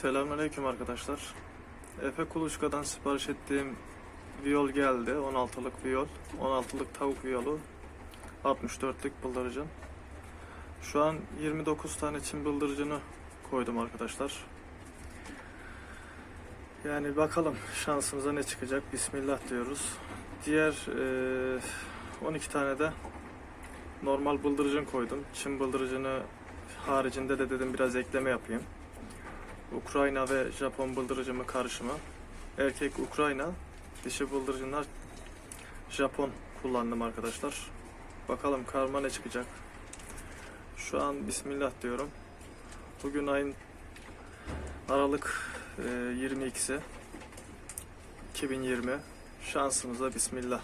Selamünaleyküm arkadaşlar. Efe Kuluçka'dan sipariş ettiğim viyol geldi. 16'lık viyol. 16'lık tavuk viyolu. 64'lük bıldırıcın. Şu an 29 tane çim bıldırıcını koydum arkadaşlar. Yani bakalım şansımıza ne çıkacak. Bismillah diyoruz. Diğer eee, 12 tane de normal bıldırıcın koydum. Çim bıldırıcını haricinde de dedim biraz ekleme yapayım. Ukrayna ve Japon bıldırıcımı karışımı. Erkek Ukrayna, dişi bıldırıcınlar Japon kullandım arkadaşlar. Bakalım karma ne çıkacak. Şu an Bismillah diyorum. Bugün ayın Aralık e, 22'si 2020. Şansımıza Bismillah.